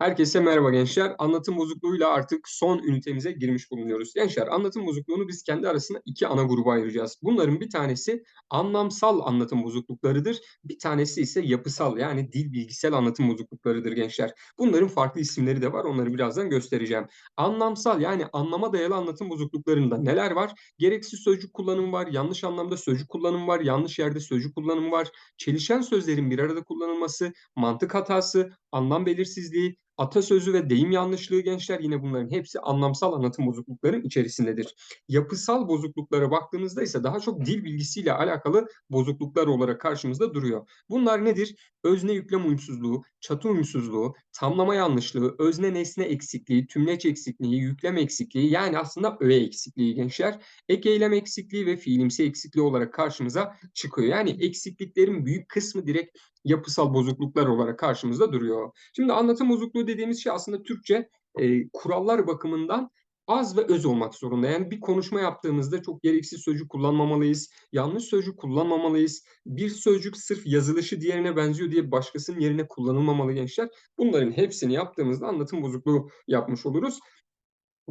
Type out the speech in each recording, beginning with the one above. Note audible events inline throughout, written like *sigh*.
Herkese merhaba gençler. Anlatım bozukluğuyla artık son ünitemize girmiş bulunuyoruz. Gençler anlatım bozukluğunu biz kendi arasında iki ana gruba ayıracağız. Bunların bir tanesi anlamsal anlatım bozukluklarıdır. Bir tanesi ise yapısal yani dil bilgisel anlatım bozukluklarıdır gençler. Bunların farklı isimleri de var. Onları birazdan göstereceğim. Anlamsal yani anlama dayalı anlatım bozukluklarında neler var? Gereksiz sözcük kullanımı var, yanlış anlamda sözcük kullanımı var, yanlış yerde sözcük kullanımı var, çelişen sözlerin bir arada kullanılması, mantık hatası, anlam belirsizliği, Atasözü ve deyim yanlışlığı gençler yine bunların hepsi anlamsal anlatım bozuklukların içerisindedir. Yapısal bozukluklara baktığımızda ise daha çok dil bilgisiyle alakalı bozukluklar olarak karşımızda duruyor. Bunlar nedir? Özne yüklem uyumsuzluğu, çatı uyumsuzluğu, tamlama yanlışlığı, özne nesne eksikliği, tümleç eksikliği, yüklem eksikliği yani aslında öğe eksikliği gençler. Ek eylem eksikliği ve fiilimsi eksikliği olarak karşımıza çıkıyor. Yani eksikliklerin büyük kısmı direkt yapısal bozukluklar olarak karşımızda duruyor. Şimdi anlatım bozukluğu dediğimiz şey aslında Türkçe e, kurallar bakımından az ve öz olmak zorunda. Yani bir konuşma yaptığımızda çok gereksiz sözcük kullanmamalıyız. Yanlış sözcük kullanmamalıyız. Bir sözcük sırf yazılışı diğerine benziyor diye başkasının yerine kullanılmamalı gençler. Bunların hepsini yaptığımızda anlatım bozukluğu yapmış oluruz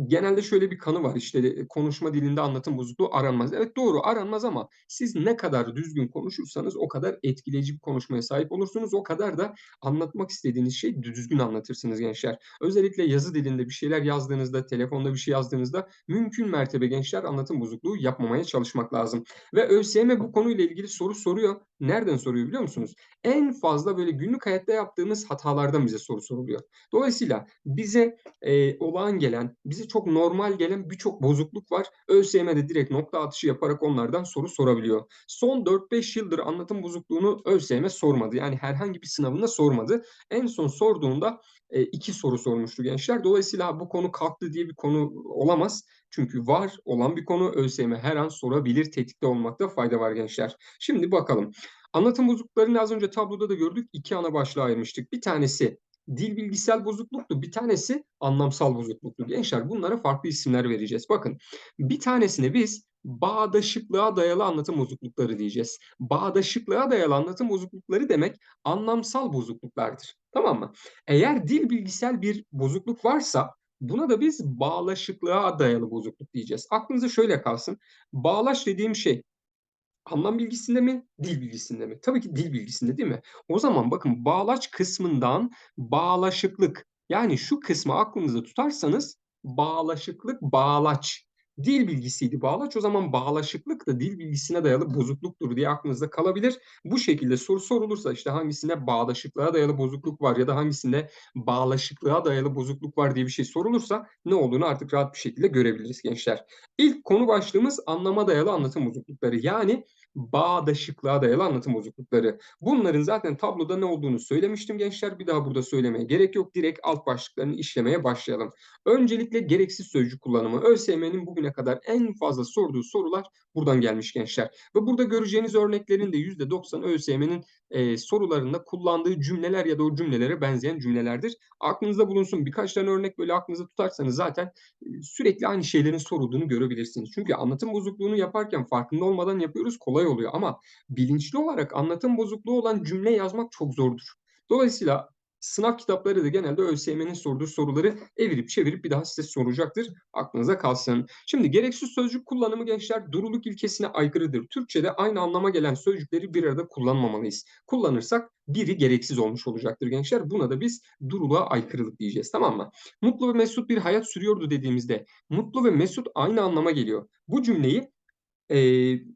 genelde şöyle bir kanı var işte konuşma dilinde anlatım bozukluğu aranmaz. Evet doğru aranmaz ama siz ne kadar düzgün konuşursanız o kadar etkileyici bir konuşmaya sahip olursunuz. O kadar da anlatmak istediğiniz şeyi düzgün anlatırsınız gençler. Özellikle yazı dilinde bir şeyler yazdığınızda, telefonda bir şey yazdığınızda mümkün mertebe gençler anlatım bozukluğu yapmamaya çalışmak lazım. Ve ÖSYM bu konuyla ilgili soru soruyor. Nereden soruyor biliyor musunuz? En fazla böyle günlük hayatta yaptığımız hatalardan bize soru soruluyor. Dolayısıyla bize e, olağan gelen, bize çok normal gelen birçok bozukluk var. ÖSYM'de direkt nokta atışı yaparak onlardan soru sorabiliyor. Son 4-5 yıldır anlatım bozukluğunu ÖSYM sormadı. Yani herhangi bir sınavında sormadı. En son sorduğunda e, iki soru sormuştu gençler. Dolayısıyla bu konu kalktı diye bir konu olamaz. Çünkü var olan bir konu ÖSYM her an sorabilir. Tetikte olmakta fayda var gençler. Şimdi bakalım. Anlatım bozukluklarını az önce tabloda da gördük. İki ana başlığa ayırmıştık. Bir tanesi dil bilgisel bozukluktu. Bir tanesi anlamsal bozukluktu. Gençler bunlara farklı isimler vereceğiz. Bakın bir tanesini biz bağdaşıklığa dayalı anlatım bozuklukları diyeceğiz. Bağdaşıklığa dayalı anlatım bozuklukları demek anlamsal bozukluklardır. Tamam mı? Eğer dil bilgisel bir bozukluk varsa buna da biz bağlaşıklığa dayalı bozukluk diyeceğiz. Aklınıza şöyle kalsın. Bağlaş dediğim şey Anlam bilgisinde mi, dil bilgisinde mi? Tabii ki dil bilgisinde değil mi? O zaman bakın bağlaç kısmından bağlaşıklık yani şu kısmı aklınızda tutarsanız bağlaşıklık bağlaç dil bilgisiydi bağlaç. O zaman bağlaşıklık da dil bilgisine dayalı bozukluktur diye aklınızda kalabilir. Bu şekilde soru sorulursa işte hangisinde bağlaşıklığa dayalı bozukluk var ya da hangisinde bağlaşıklığa dayalı bozukluk var diye bir şey sorulursa ne olduğunu artık rahat bir şekilde görebiliriz gençler. İlk konu başlığımız anlama dayalı anlatım bozuklukları. Yani bağdaşıklığa dayalı anlatım bozuklukları. Bunların zaten tabloda ne olduğunu söylemiştim gençler. Bir daha burada söylemeye gerek yok. Direkt alt başlıklarını işlemeye başlayalım. Öncelikle gereksiz sözcük kullanımı. ÖSYM'nin bugüne kadar en fazla sorduğu sorular buradan gelmiş gençler. Ve burada göreceğiniz örneklerin de %90 ÖSYM'nin e, sorularında kullandığı cümleler ya da o cümlelere benzeyen cümlelerdir. Aklınızda bulunsun birkaç tane örnek böyle aklınızda tutarsanız zaten e, sürekli aynı şeylerin sorulduğunu görebilirsiniz. Çünkü anlatım bozukluğunu yaparken farkında olmadan yapıyoruz kolay oluyor ama bilinçli olarak anlatım bozukluğu olan cümle yazmak çok zordur. Dolayısıyla sınav kitapları da genelde ÖSYM'nin sorduğu soruları evirip çevirip bir daha size soracaktır. Aklınıza kalsın. Şimdi gereksiz sözcük kullanımı gençler duruluk ilkesine aykırıdır. Türkçe'de aynı anlama gelen sözcükleri bir arada kullanmamalıyız. Kullanırsak biri gereksiz olmuş olacaktır gençler. Buna da biz duruluğa aykırılık diyeceğiz tamam mı? Mutlu ve mesut bir hayat sürüyordu dediğimizde mutlu ve mesut aynı anlama geliyor. Bu cümleyi e,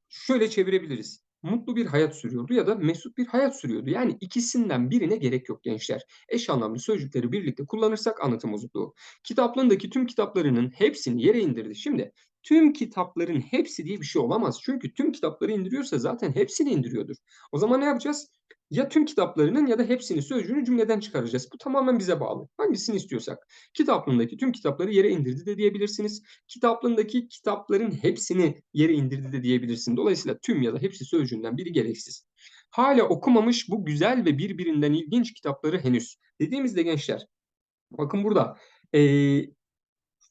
şöyle çevirebiliriz mutlu bir hayat sürüyordu ya da mesut bir hayat sürüyordu. Yani ikisinden birine gerek yok gençler. Eş anlamlı sözcükleri birlikte kullanırsak anlatım bozukluğu. Kitaplığındaki tüm kitaplarının hepsini yere indirdi. Şimdi tüm kitapların hepsi diye bir şey olamaz. Çünkü tüm kitapları indiriyorsa zaten hepsini indiriyordur. O zaman ne yapacağız? ya tüm kitaplarının ya da hepsini sözcüğünü cümleden çıkaracağız. Bu tamamen bize bağlı. Hangisini istiyorsak. Kitaplığındaki tüm kitapları yere indirdi de diyebilirsiniz. Kitaplığındaki kitapların hepsini yere indirdi de diyebilirsiniz. Dolayısıyla tüm ya da hepsi sözcüğünden biri gereksiz. Hala okumamış bu güzel ve birbirinden ilginç kitapları henüz. Dediğimizde gençler bakın burada ee,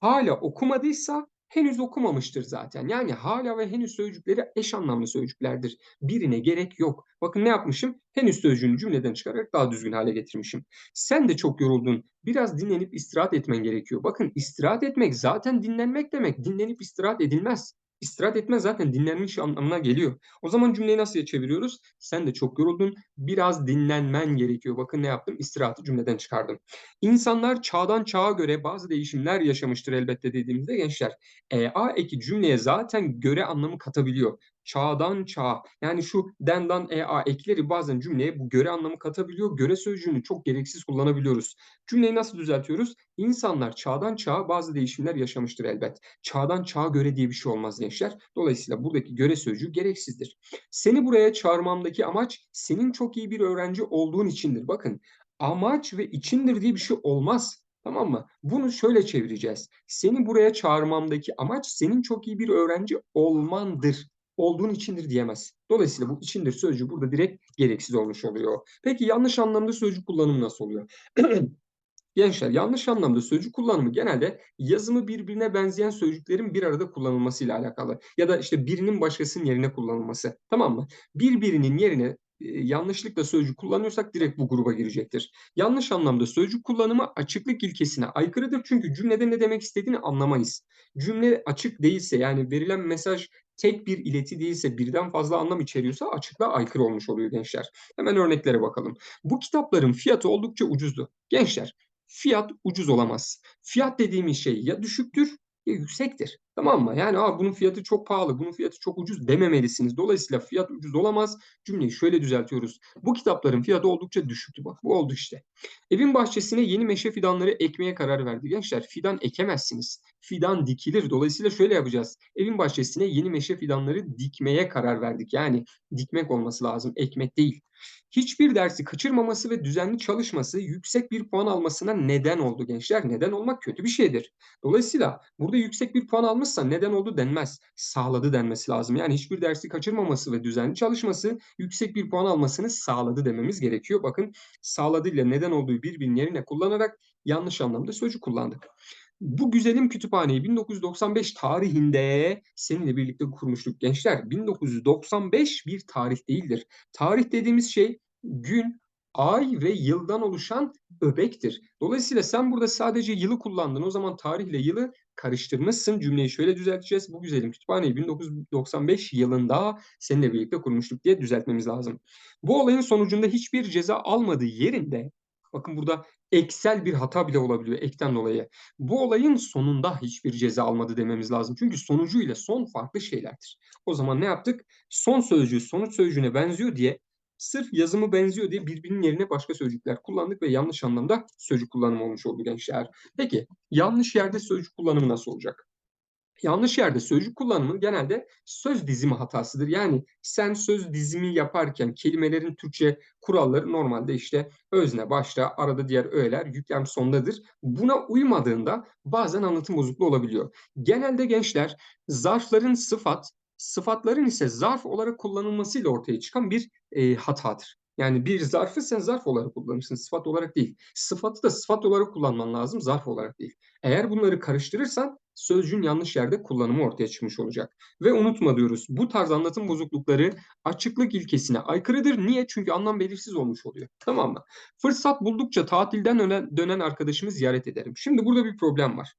hala okumadıysa henüz okumamıştır zaten. Yani hala ve henüz sözcükleri eş anlamlı sözcüklerdir. Birine gerek yok. Bakın ne yapmışım? Henüz sözcüğünü cümleden çıkararak daha düzgün hale getirmişim. Sen de çok yoruldun. Biraz dinlenip istirahat etmen gerekiyor. Bakın istirahat etmek zaten dinlenmek demek. Dinlenip istirahat edilmez. İstirahat etme zaten dinlenmiş anlamına geliyor. O zaman cümleyi nasıl çeviriyoruz? Sen de çok yoruldun. Biraz dinlenmen gerekiyor. Bakın ne yaptım? İstirahatı cümleden çıkardım. İnsanlar çağdan çağa göre bazı değişimler yaşamıştır elbette dediğimizde gençler. E, a eki cümleye zaten göre anlamı katabiliyor çağdan çağa. Yani şu dendan ea ekleri bazen cümleye bu göre anlamı katabiliyor. Göre sözcüğünü çok gereksiz kullanabiliyoruz. Cümleyi nasıl düzeltiyoruz? İnsanlar çağdan çağa bazı değişimler yaşamıştır elbet. Çağdan çağa göre diye bir şey olmaz gençler. Dolayısıyla buradaki göre sözcüğü gereksizdir. Seni buraya çağırmamdaki amaç senin çok iyi bir öğrenci olduğun içindir. Bakın amaç ve içindir diye bir şey olmaz. Tamam mı? Bunu şöyle çevireceğiz. Seni buraya çağırmamdaki amaç senin çok iyi bir öğrenci olmandır olduğun içindir diyemez. Dolayısıyla bu içindir sözcüğü burada direkt gereksiz olmuş oluyor. Peki yanlış anlamda sözcük kullanımı nasıl oluyor? *clears throat* Gençler yanlış anlamda sözcük kullanımı genelde yazımı birbirine benzeyen sözcüklerin bir arada kullanılmasıyla alakalı. Ya da işte birinin başkasının yerine kullanılması. Tamam mı? Birbirinin yerine yanlışlıkla sözcük kullanıyorsak direkt bu gruba girecektir. Yanlış anlamda sözcük kullanımı açıklık ilkesine aykırıdır çünkü cümlede ne demek istediğini anlamayız. Cümle açık değilse yani verilen mesaj tek bir ileti değilse birden fazla anlam içeriyorsa açıklığa aykırı olmuş oluyor gençler. Hemen örneklere bakalım. Bu kitapların fiyatı oldukça ucuzdu. Gençler fiyat ucuz olamaz. Fiyat dediğimiz şey ya düşüktür yüksektir. Tamam mı? Yani Aa, bunun fiyatı çok pahalı, bunun fiyatı çok ucuz dememelisiniz. Dolayısıyla fiyat ucuz olamaz. Cümleyi şöyle düzeltiyoruz. Bu kitapların fiyatı oldukça düşüktü. Bak bu oldu işte. Evin bahçesine yeni meşe fidanları ekmeye karar verdi. Gençler fidan ekemezsiniz. Fidan dikilir. Dolayısıyla şöyle yapacağız. Evin bahçesine yeni meşe fidanları dikmeye karar verdik. Yani dikmek olması lazım, ekmek değil hiçbir dersi kaçırmaması ve düzenli çalışması yüksek bir puan almasına neden oldu gençler. Neden olmak kötü bir şeydir. Dolayısıyla burada yüksek bir puan almışsa neden oldu denmez. Sağladı denmesi lazım. Yani hiçbir dersi kaçırmaması ve düzenli çalışması yüksek bir puan almasını sağladı dememiz gerekiyor. Bakın sağladı ile neden olduğu birbirinin yerine kullanarak yanlış anlamda sözcük kullandık. Bu güzelim kütüphaneyi 1995 tarihinde seninle birlikte kurmuştuk gençler. 1995 bir tarih değildir. Tarih dediğimiz şey gün, ay ve yıldan oluşan öbektir. Dolayısıyla sen burada sadece yılı kullandın. O zaman tarihle yılı karıştırmışsın. Cümleyi şöyle düzelteceğiz. Bu güzelim kütüphaneyi 1995 yılında seninle birlikte kurmuştuk diye düzeltmemiz lazım. Bu olayın sonucunda hiçbir ceza almadığı yerinde Bakın burada eksel bir hata bile olabiliyor ekten dolayı. Bu olayın sonunda hiçbir ceza almadı dememiz lazım. Çünkü sonucu ile son farklı şeylerdir. O zaman ne yaptık? Son sözcüğü sonuç sözcüğüne benziyor diye sırf yazımı benziyor diye birbirinin yerine başka sözcükler kullandık ve yanlış anlamda sözcük kullanımı olmuş oldu gençler. Peki yanlış yerde sözcük kullanımı nasıl olacak? Yanlış yerde sözcük kullanımı genelde söz dizimi hatasıdır. Yani sen söz dizimi yaparken kelimelerin Türkçe kuralları normalde işte özne başta, arada diğer öğeler, yüklem sondadır. Buna uymadığında bazen anlatım bozukluğu olabiliyor. Genelde gençler zarfların sıfat, sıfatların ise zarf olarak kullanılmasıyla ortaya çıkan bir e, hatadır. Yani bir zarfı sen zarf olarak kullanırsın, sıfat olarak değil. Sıfatı da sıfat olarak kullanman lazım, zarf olarak değil. Eğer bunları karıştırırsan sözcüğün yanlış yerde kullanımı ortaya çıkmış olacak. Ve unutma diyoruz bu tarz anlatım bozuklukları açıklık ilkesine aykırıdır. Niye? Çünkü anlam belirsiz olmuş oluyor. *laughs* Tamam mı? Fırsat buldukça tatilden dönen, arkadaşımı ziyaret ederim. Şimdi burada bir problem var.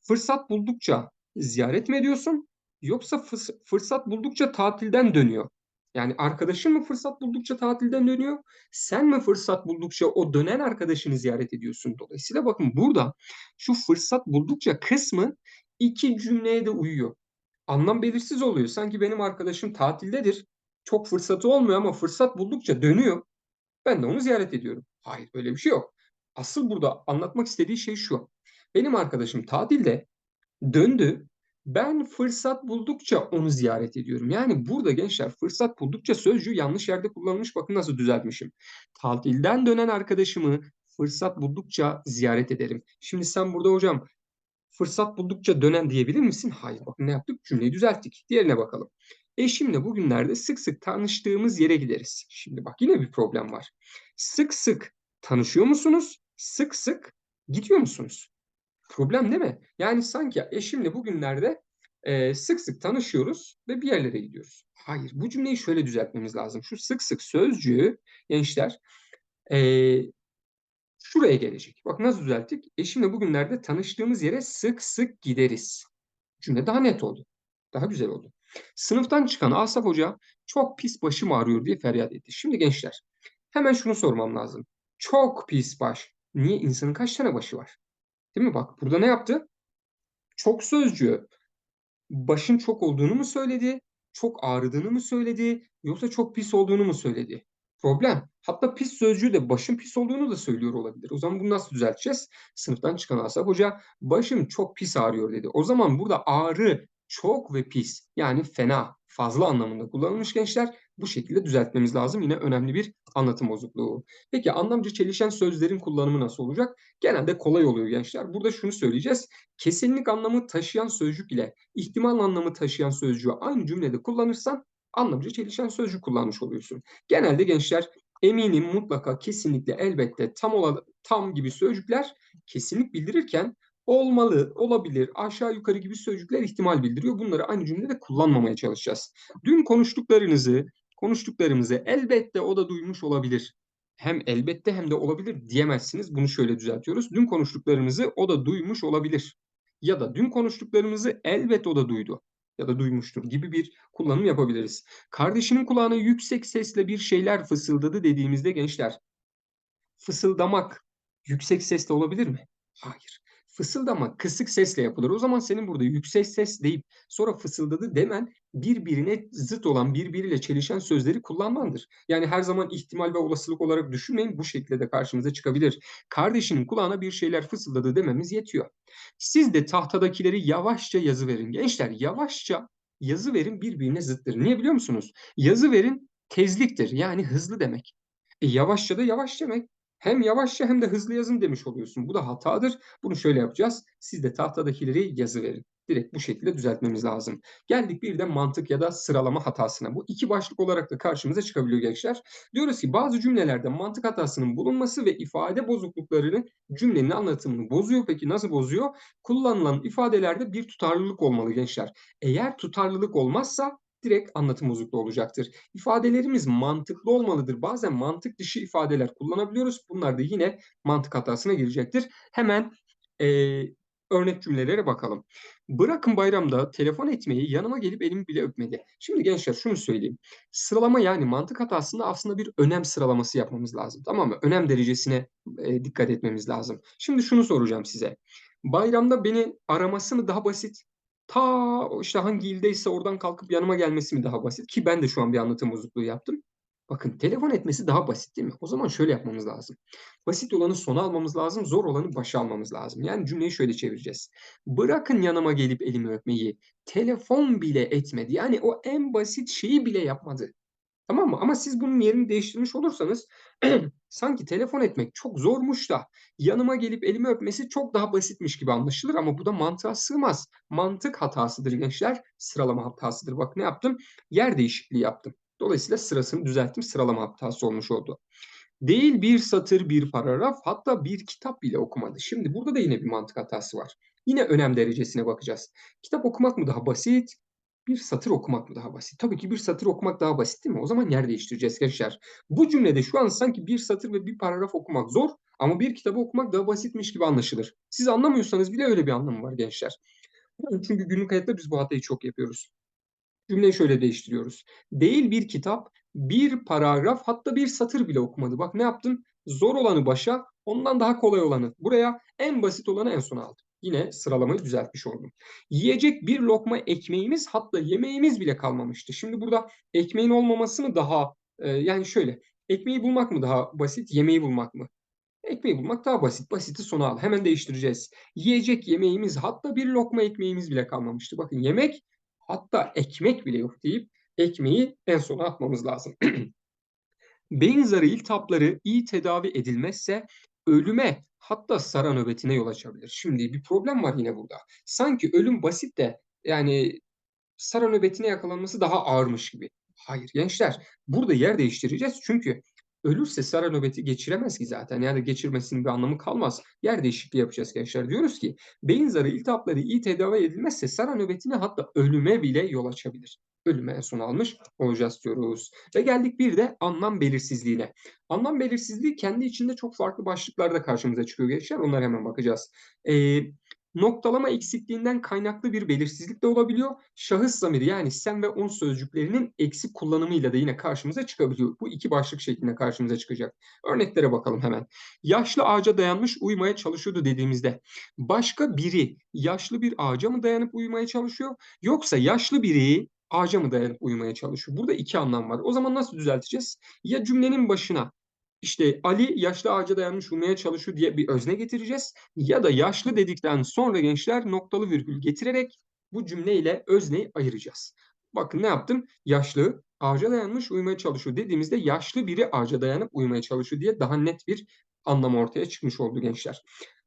Fırsat buldukça ziyaret mi ediyorsun? Yoksa fırsat buldukça tatilden dönüyor. Yani arkadaşın mı fırsat buldukça tatilden dönüyor? Sen mi fırsat buldukça o dönen arkadaşını ziyaret ediyorsun? Dolayısıyla bakın burada şu fırsat buldukça kısmı iki cümleye de uyuyor. Anlam belirsiz oluyor. Sanki benim arkadaşım tatildedir. Çok fırsatı olmuyor ama fırsat buldukça dönüyor. Ben de onu ziyaret ediyorum. Hayır böyle bir şey yok. Asıl burada anlatmak istediği şey şu. Benim arkadaşım tatilde döndü ben fırsat buldukça onu ziyaret ediyorum. Yani burada gençler fırsat buldukça sözcüğü yanlış yerde kullanılmış. Bakın nasıl düzeltmişim. Tatilden dönen arkadaşımı fırsat buldukça ziyaret ederim. Şimdi sen burada hocam fırsat buldukça dönen diyebilir misin? Hayır. Bakın ne yaptık? Cümleyi düzelttik. Diğerine bakalım. Eşimle bugünlerde sık sık tanıştığımız yere gideriz. Şimdi bak yine bir problem var. Sık sık tanışıyor musunuz? Sık sık gidiyor musunuz? Problem değil mi? Yani sanki eşimle bugünlerde Eee, sık sık tanışıyoruz ve bir yerlere gidiyoruz. Hayır, bu cümleyi şöyle düzeltmemiz lazım. Şu sık sık sözcüğü gençler, eee, şuraya gelecek. Bak nasıl düzelttik? Eşimle bugünlerde tanıştığımız yere sık sık gideriz. Cümle daha net oldu. Daha güzel oldu. Sınıftan çıkan Asaf Hoca çok pis başım ağrıyor diye feryat etti. Şimdi gençler hemen şunu sormam lazım. Çok pis baş. Niye? İnsanın kaç tane başı var? Değil mi? Bak burada ne yaptı? Çok sözcüğü başın çok olduğunu mu söyledi? Çok ağrıdığını mı söyledi? Yoksa çok pis olduğunu mu söyledi? Problem. Hatta pis sözcüğü de başın pis olduğunu da söylüyor olabilir. O zaman bunu nasıl düzelteceğiz? Sınıftan çıkan Asaf Hoca başım çok pis ağrıyor dedi. O zaman burada ağrı çok ve pis yani fena, fazla anlamında kullanılmış gençler. Bu şekilde düzeltmemiz lazım. Yine önemli bir anlatım bozukluğu. Peki anlamcı çelişen sözlerin kullanımı nasıl olacak? Genelde kolay oluyor gençler. Burada şunu söyleyeceğiz. Kesinlik anlamı taşıyan sözcük ile ihtimal anlamı taşıyan sözcüğü aynı cümlede kullanırsan anlamcı çelişen sözcük kullanmış oluyorsun. Genelde gençler eminim, mutlaka, kesinlikle, elbette, tam ola, tam gibi sözcükler kesinlik bildirirken olmalı, olabilir, aşağı yukarı gibi sözcükler ihtimal bildiriyor. Bunları aynı cümlede kullanmamaya çalışacağız. Dün konuştuklarınızı, konuştuklarımızı elbette o da duymuş olabilir. Hem elbette hem de olabilir diyemezsiniz. Bunu şöyle düzeltiyoruz. Dün konuştuklarımızı o da duymuş olabilir. Ya da dün konuştuklarımızı elbet o da duydu ya da duymuştur gibi bir kullanım yapabiliriz. Kardeşinin kulağına yüksek sesle bir şeyler fısıldadı dediğimizde gençler, fısıldamak yüksek sesle olabilir mi? Hayır. Fısıldama kısık sesle yapılır. O zaman senin burada yüksek ses deyip sonra fısıldadı demen birbirine zıt olan, birbiriyle çelişen sözleri kullanmandır. Yani her zaman ihtimal ve olasılık olarak düşünmeyin. Bu şekilde de karşımıza çıkabilir. Kardeşinin kulağına bir şeyler fısıldadı dememiz yetiyor. Siz de tahtadakileri yavaşça yazı verin. Gençler yavaşça yazı verin birbirine zıttır. Niye biliyor musunuz? Yazı verin tezliktir. Yani hızlı demek. E, yavaşça da yavaş demek. Hem yavaşça hem de hızlı yazın demiş oluyorsun. Bu da hatadır. Bunu şöyle yapacağız. Siz de tahtadakileri yazı verin. Direkt bu şekilde düzeltmemiz lazım. Geldik bir de mantık ya da sıralama hatasına. Bu iki başlık olarak da karşımıza çıkabiliyor gençler. Diyoruz ki bazı cümlelerde mantık hatasının bulunması ve ifade bozukluklarını cümlenin anlatımını bozuyor. Peki nasıl bozuyor? Kullanılan ifadelerde bir tutarlılık olmalı gençler. Eğer tutarlılık olmazsa direkt anlatım bozukluğu olacaktır. İfadelerimiz mantıklı olmalıdır. Bazen mantık dışı ifadeler kullanabiliyoruz. Bunlar da yine mantık hatasına girecektir. Hemen e, örnek cümlelere bakalım. Bırakın bayramda telefon etmeyi yanıma gelip elimi bile öpmedi. Şimdi gençler şunu söyleyeyim. Sıralama yani mantık hatasında aslında bir önem sıralaması yapmamız lazım. Tamam mı? Önem derecesine e, dikkat etmemiz lazım. Şimdi şunu soracağım size. Bayramda beni araması mı daha basit? Ta işte hangi ildeyse oradan kalkıp yanıma gelmesi mi daha basit? Ki ben de şu an bir anlatım bozukluğu yaptım. Bakın telefon etmesi daha basit değil mi? O zaman şöyle yapmamız lazım. Basit olanı sona almamız lazım, zor olanı başa almamız lazım. Yani cümleyi şöyle çevireceğiz. Bırakın yanıma gelip elimi öpmeyi. Telefon bile etmedi. Yani o en basit şeyi bile yapmadı. Tamam mı? Ama siz bunun yerini değiştirmiş olursanız *clears throat* sanki telefon etmek çok zormuş da yanıma gelip elimi öpmesi çok daha basitmiş gibi anlaşılır ama bu da mantığa sığmaz. Mantık hatasıdır gençler. Sıralama hatasıdır. Bak ne yaptım? Yer değişikliği yaptım. Dolayısıyla sırasını düzelttim. Sıralama hatası olmuş oldu. Değil bir satır, bir paragraf, hatta bir kitap bile okumadı. Şimdi burada da yine bir mantık hatası var. Yine önem derecesine bakacağız. Kitap okumak mı daha basit, bir satır okumak mı daha basit? Tabii ki bir satır okumak daha basit değil mi? O zaman yer değiştireceğiz gençler. Bu cümlede şu an sanki bir satır ve bir paragraf okumak zor ama bir kitabı okumak daha basitmiş gibi anlaşılır. Siz anlamıyorsanız bile öyle bir anlamı var gençler. Çünkü günlük hayatta biz bu hatayı çok yapıyoruz. Cümleyi şöyle değiştiriyoruz. Değil bir kitap, bir paragraf hatta bir satır bile okumadı. Bak ne yaptım? Zor olanı başa, ondan daha kolay olanı. Buraya en basit olanı en sona aldım. Yine sıralamayı düzeltmiş oldum. Yiyecek bir lokma ekmeğimiz hatta yemeğimiz bile kalmamıştı. Şimdi burada ekmeğin olmaması mı daha e, yani şöyle ekmeği bulmak mı daha basit yemeği bulmak mı? Ekmeği bulmak daha basit. Basiti sona al. Hemen değiştireceğiz. Yiyecek yemeğimiz hatta bir lokma ekmeğimiz bile kalmamıştı. Bakın yemek hatta ekmek bile yok deyip ekmeği en sona atmamız lazım. *clears throat* Beyin zarı iltihapları iyi tedavi edilmezse ölüme hatta sara nöbetine yol açabilir. Şimdi bir problem var yine burada. Sanki ölüm basit de yani sara nöbetine yakalanması daha ağırmış gibi. Hayır gençler burada yer değiştireceğiz çünkü Ölürse sara nöbeti geçiremez ki zaten. Yani geçirmesinin bir anlamı kalmaz. Yer değişikliği yapacağız gençler. Diyoruz ki beyin zarı iltihapları iyi tedavi edilmezse sara nöbetine hatta ölüme bile yol açabilir. Ölüme en son almış olacağız diyoruz. Ve geldik bir de anlam belirsizliğine. Anlam belirsizliği kendi içinde çok farklı başlıklarda karşımıza çıkıyor gençler. Onlara hemen bakacağız. Ee, noktalama eksikliğinden kaynaklı bir belirsizlik de olabiliyor. Şahıs zamiri yani sen ve on sözcüklerinin eksik kullanımıyla da yine karşımıza çıkabiliyor. Bu iki başlık şeklinde karşımıza çıkacak. Örneklere bakalım hemen. Yaşlı ağaca dayanmış uyumaya çalışıyordu dediğimizde başka biri yaşlı bir ağaca mı dayanıp uyumaya çalışıyor yoksa yaşlı biri ağaca mı dayanıp uyumaya çalışıyor? Burada iki anlam var. O zaman nasıl düzelteceğiz? Ya cümlenin başına işte Ali yaşlı ağaca dayanmış uyumaya çalışıyor diye bir özne getireceğiz. Ya da yaşlı dedikten sonra gençler noktalı virgül getirerek bu cümleyle özneyi ayıracağız. Bakın ne yaptım? Yaşlı ağaca dayanmış uyumaya çalışıyor dediğimizde yaşlı biri ağaca dayanıp uyumaya çalışıyor diye daha net bir anlam ortaya çıkmış oldu gençler.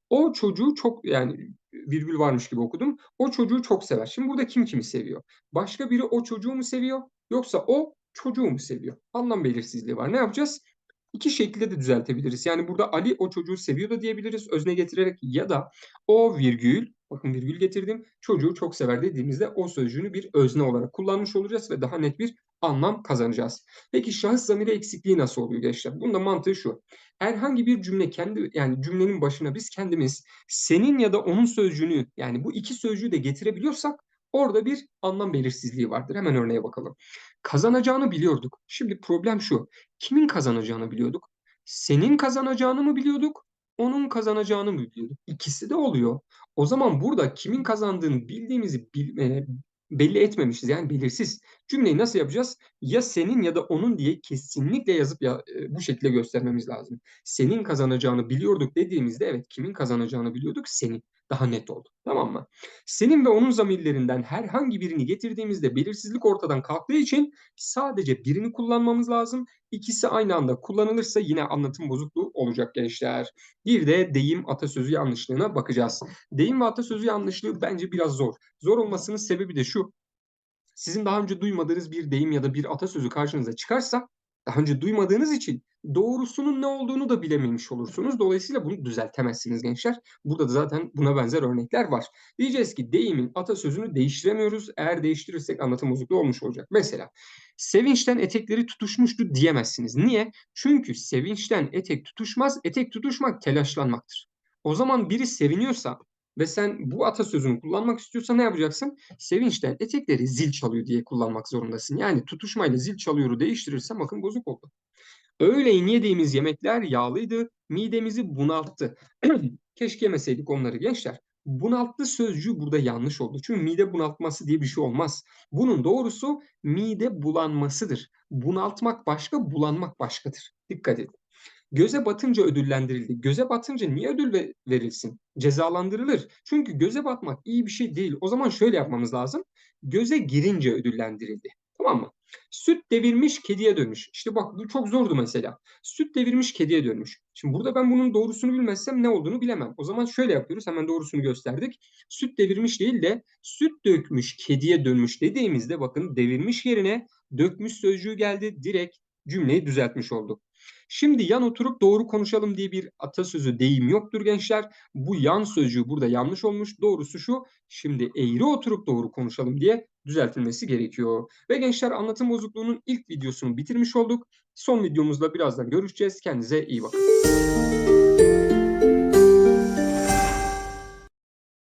O çocuğu çok yani virgül varmış gibi okudum. O çocuğu çok sever. Şimdi burada kim kimi seviyor? Başka biri o çocuğu mu seviyor? Yoksa o çocuğu mu seviyor? Anlam belirsizliği var. Ne yapacağız? İki şekilde de düzeltebiliriz. Yani burada Ali o çocuğu seviyor da diyebiliriz özne getirerek ya da o virgül bakın virgül getirdim çocuğu çok sever dediğimizde o sözcüğünü bir özne olarak kullanmış olacağız ve daha net bir anlam kazanacağız. Peki şahıs zamiri eksikliği nasıl oluyor gençler? Bunun da mantığı şu. Herhangi bir cümle kendi yani cümlenin başına biz kendimiz senin ya da onun sözcüğünü yani bu iki sözcüğü de getirebiliyorsak orada bir anlam belirsizliği vardır. Hemen örneğe bakalım. Kazanacağını biliyorduk. Şimdi problem şu. Kimin kazanacağını biliyorduk? Senin kazanacağını mı biliyorduk? Onun kazanacağını mı biliyorduk? İkisi de oluyor. O zaman burada kimin kazandığını bildiğimizi bil, e, belli etmemişiz. Yani belirsiz. Cümleyi nasıl yapacağız? Ya senin ya da onun diye kesinlikle yazıp ya, e, bu şekilde göstermemiz lazım. Senin kazanacağını biliyorduk dediğimizde evet kimin kazanacağını biliyorduk? Senin. Daha net oldu. Tamam mı? Senin ve onun zamirlerinden herhangi birini getirdiğimizde belirsizlik ortadan kalktığı için sadece birini kullanmamız lazım. İkisi aynı anda kullanılırsa yine anlatım bozukluğu olacak gençler. Bir de deyim atasözü yanlışlığına bakacağız. Deyim ve atasözü yanlışlığı bence biraz zor. Zor olmasının sebebi de şu. Sizin daha önce duymadığınız bir deyim ya da bir atasözü karşınıza çıkarsa daha önce duymadığınız için doğrusunun ne olduğunu da bilememiş olursunuz. Dolayısıyla bunu düzeltemezsiniz gençler. Burada da zaten buna benzer örnekler var. Diyeceğiz ki deyimin atasözünü değiştiremiyoruz. Eğer değiştirirsek anlatım bozukluğu olmuş olacak. Mesela sevinçten etekleri tutuşmuştu diyemezsiniz. Niye? Çünkü sevinçten etek tutuşmaz. Etek tutuşmak telaşlanmaktır. O zaman biri seviniyorsa ve sen bu atasözünü kullanmak istiyorsan ne yapacaksın? Sevinçten etekleri zil çalıyor diye kullanmak zorundasın. Yani tutuşmayla zil çalıyoru değiştirirsen bakın bozuk oldu. Öğleyin yediğimiz yemekler yağlıydı, midemizi bunalttı. *clears throat* Keşke yemeseydik onları gençler. Bunalttı sözcüğü burada yanlış oldu. Çünkü mide bunaltması diye bir şey olmaz. Bunun doğrusu mide bulanmasıdır. Bunaltmak başka, bulanmak başkadır. Dikkat edin. Göze batınca ödüllendirildi. Göze batınca niye ödül verilsin? Cezalandırılır. Çünkü göze batmak iyi bir şey değil. O zaman şöyle yapmamız lazım. Göze girince ödüllendirildi. Tamam mı? Süt devirmiş kediye dönmüş. İşte bak bu çok zordu mesela. Süt devirmiş kediye dönmüş. Şimdi burada ben bunun doğrusunu bilmezsem ne olduğunu bilemem. O zaman şöyle yapıyoruz. Hemen doğrusunu gösterdik. Süt devirmiş değil de süt dökmüş kediye dönmüş dediğimizde bakın devirmiş yerine dökmüş sözcüğü geldi. Direkt cümleyi düzeltmiş olduk. Şimdi yan oturup doğru konuşalım diye bir atasözü deyim yoktur gençler. Bu yan sözcüğü burada yanlış olmuş. Doğrusu şu. Şimdi eğri oturup doğru konuşalım diye düzeltilmesi gerekiyor. Ve gençler anlatım bozukluğunun ilk videosunu bitirmiş olduk. Son videomuzda birazdan görüşeceğiz. Kendinize iyi bakın.